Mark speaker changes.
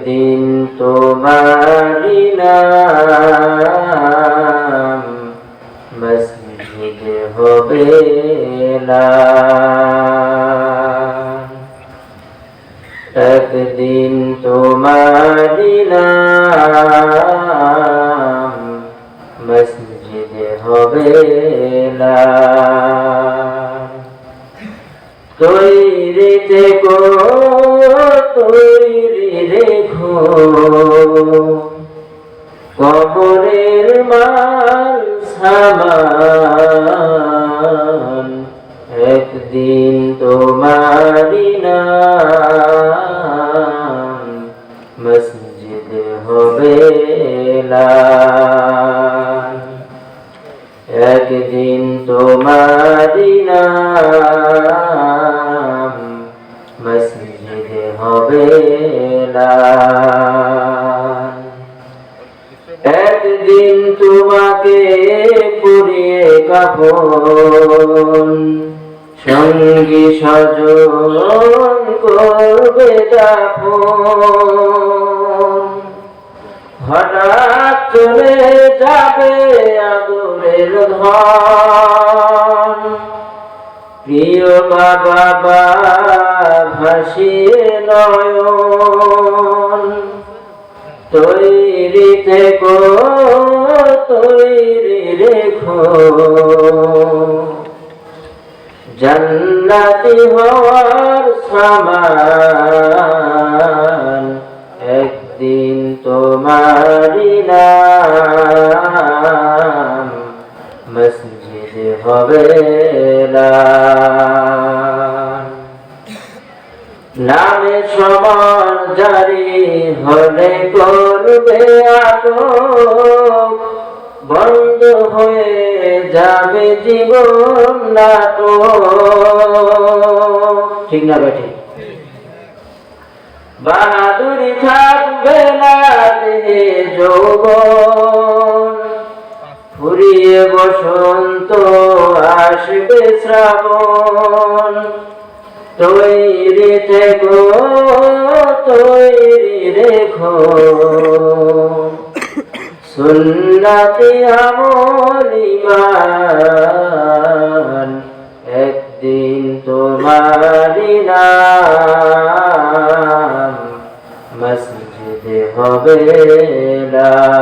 Speaker 1: একদিন তোমারি নাম মসজিদ হবে না। একদিন তোমারি নাম মসজিদ হবে না। তৈরি থেকো তৈরি রেখো কবরের মাল সামান একদিন তোমারি নাম মসজিদ হবে একদিন তোমারি নাম একদিন তোমাকে পুড়িয়ে কাপন সঙ্গী সজন করবে হঠাৎ চলে যাবে আদরের ধন প্রিয় বাবা বা ভাসিয়ে নয়ন। তৈরি থেকো তৈরি রেখো। জান্নাতি হওয়ার সামান একদিন তোমারি নাম হবে না। নামে সমান জারি হলে করবে বন্ধ হয়ে যাবে জীবন নাটক। ঠিক না বেঠি? বাহাদুরি থাকবে না যৌবন। ঘুরিয়ে বসন্ত আসবে শ্রাবণ। তৈরি থেকো, তৈরি রেখো। সুন্নতি আমলিমান একদিন তোমারি নাম। মসজিদে হবে না।